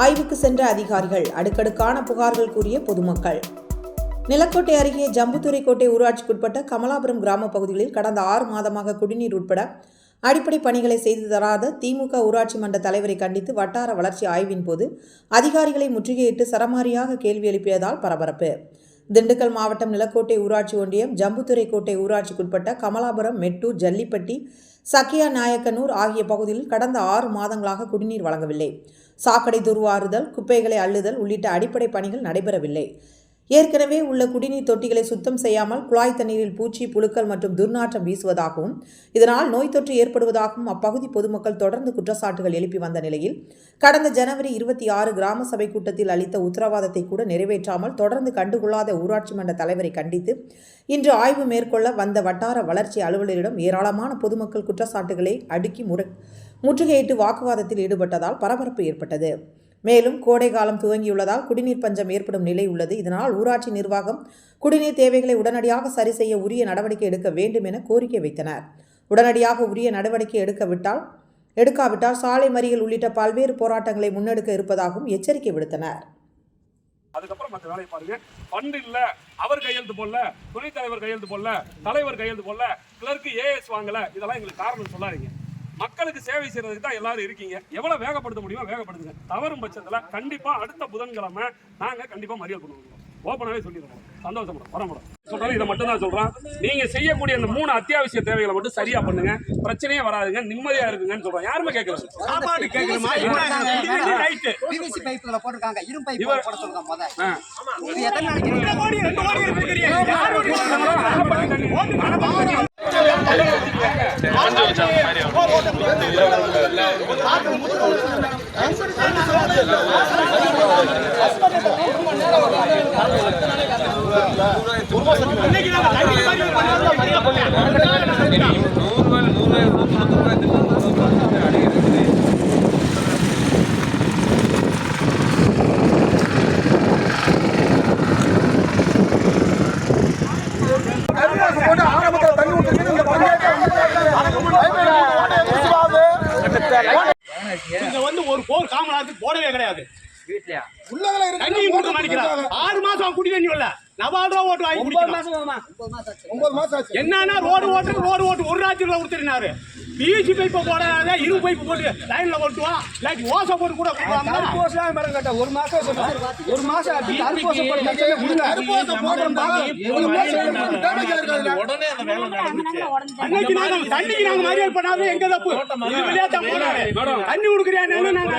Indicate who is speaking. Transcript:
Speaker 1: ஆய்வுக்கு சென்ற அதிகாரிகள் அடுக்கடுக்கான புகார்கள் கூறிய பொதுமக்கள். நிலக்கோட்டை அருகே ஜம்புத்துறை கோட்டை ஊராட்சிக்குட்பட்ட கமலாபுரம் கிராம பகுதிகளில் கடந்த ஆறு மாதமாக குடிநீர் உட்பட அடிப்படை பணிகளை செய்து தராத திமுக ஊராட்சி மன்ற தலைவரை கண்டித்து வட்டார வளர்ச்சி ஆய்வின் போது அதிகாரிகளை முற்றுகையிட்டு சரமாரியாக கேள்வி எழுப்பியதால் பரபரப்பு. திண்டுக்கல் மாவட்டம் நிலக்கோட்டை ஊராட்சி ஒன்றியம் ஜம்புத்துறை கோட்டை ஊராட்சிக்குட்பட்ட கமலாபுரம் மெட்டூர் ஜல்லிப்பட்டி சக்கியா நாயக்கனூர் ஆகிய பகுதிகளில் கடந்த ஆறு மாதங்களாக குடிநீர் வழங்கவில்லை. சாக்கடை துருவாறுதல் குப்பைகளை அள்ளுதல் உள்ளிட்ட அடிப்படை பணிகள் நடைபெறவில்லை. ஏற்கனவே உள்ள குடிநீர் தொட்டிகளை சுத்தம் செய்யாமல் குழாய் தண்ணீரில் பூச்சி புழுக்கள் மற்றும் துர்நாற்றம் வீசுவதாகவும் இதனால் நோய் தொற்று ஏற்படுவதாகவும் அப்பகுதி பொதுமக்கள் தொடர்ந்து குற்றச்சாட்டுகள் எழுப்பி வந்த நிலையில் கடந்த ஜனவரி இருபத்தி ஆறு கிராம சபை கூட்டத்தில் அளித்த உத்தரவாதத்தை கூட நிறைவேற்றாமல் தொடர்ந்து கண்டுகொள்ளாத ஊராட்சி மன்ற தலைவரை கண்டித்து இன்று ஆய்வு மேற்கொள்ள வந்த வட்டார வளர்ச்சி அலுவலரிடம் ஏராளமான பொதுமக்கள் குற்றச்சாட்டுகளை அடுக்கி முறை முற்றுகையிட்டு வாக்குவாதத்தில் ஈடுபட்டதால் பரபரப்பு ஏற்பட்டது. மேலும் கோடை காலம் துவங்கியுள்ளதால் குடிநீர் பஞ்சம் ஏற்படும் நிலை உள்ளது. இதனால் ஊராட்சி நிர்வாகம் குடிநீர் தேவைகளை உடனடியாக சரி செய்ய உரிய நடவடிக்கை எடுக்க வேண்டும் என கோரிக்கை வைத்தனர். உடனடியாக உரிய நடவடிக்கை எடுக்கவிட்டால் எடுக்காவிட்டால் சாலை மறியல் உள்ளிட்ட பல்வேறு போராட்டங்களை முன்னெடுக்க இருப்பதாகவும் எச்சரிக்கை விடுத்தனர்.
Speaker 2: அதுக்கப்புறம் மற்ற வேலையை பாருங்க. ஃபண்ட் இல்ல. அவர் கையெழுத்து போடல. துணைத் தலைவர் கையெழுத்து போடல. தலைவர் கையெழுத்து போடல. கிளர்க்கு ஏஎஸ் வாங்கல. இதெல்லாம் எங்களுக்கு காரணம் சொல்லாதீங்க. மக்களுக்கு சேவை செய்யறதுக்கு தான் எல்லாரும் இருக்கீங்க. எவ்வளவு வேகப்படுத்த முடியுமோ வேகப்படுத்துங்க. தவறும் பட்சத்துல கண்டிப்பா அடுத்த புதன்கிழமை நாங்க கண்டிப்பா மறியல் பண்ணுவோம். ஓப்பனாவே சொல்லிடுறோம். சந்தோஷம் வர முடியும் சொல்றேன் இதை மட்டும் தான் சொல்றேன். நீங்க செய்யக்கூடிய அந்த மூணு அத்தியாவசிய தேவைகளை மட்டும் சரியா பண்ணுங்க. பிரச்சனையே வராதுங்க. நிம்மதியா இருக்குங்கன்னு சொல்றேன் யாருமே கேட்கறது
Speaker 3: சாப்பாடு கேட்கணுமா?
Speaker 4: போட்டிருக்காங்க.
Speaker 3: இன்னைக்கு நாங்க தண்ணி மாதிரி பண்ணாலும் காமராஜுக்கு போடவே கிடையாது தண்ணி கொடுக்க மாட்டேங்கிறாங்க ஆறு மாசம் குடி தண்ணி வரல நவால் ரூபா ஓட்டு வாங்கி குடிக்கிறான். என்னன்னா ரோடு ஓட்டு ரோடு ஓட்டு. ஒரு ராஜ்யத்தில் கொடுத்துருந்தாரு. பியூசி பைப்பை போடாத இரு பைப்பு போட்டு லைன்ல ஓட்டுவான் இல்லாட்டி ஓசை போட்டு கூட கொடுப்பாங்க
Speaker 5: ஒரு மாசம் ஒரு மாசம் ஆச்சு. தடுப்பூசி
Speaker 3: உடனே அன்னைக்கு நாங்க தண்ணிக்கு நாங்க மரியாதை பண்ணாத எங்க தப்பு? தண்ணி கொடுக்குறியா நாங்க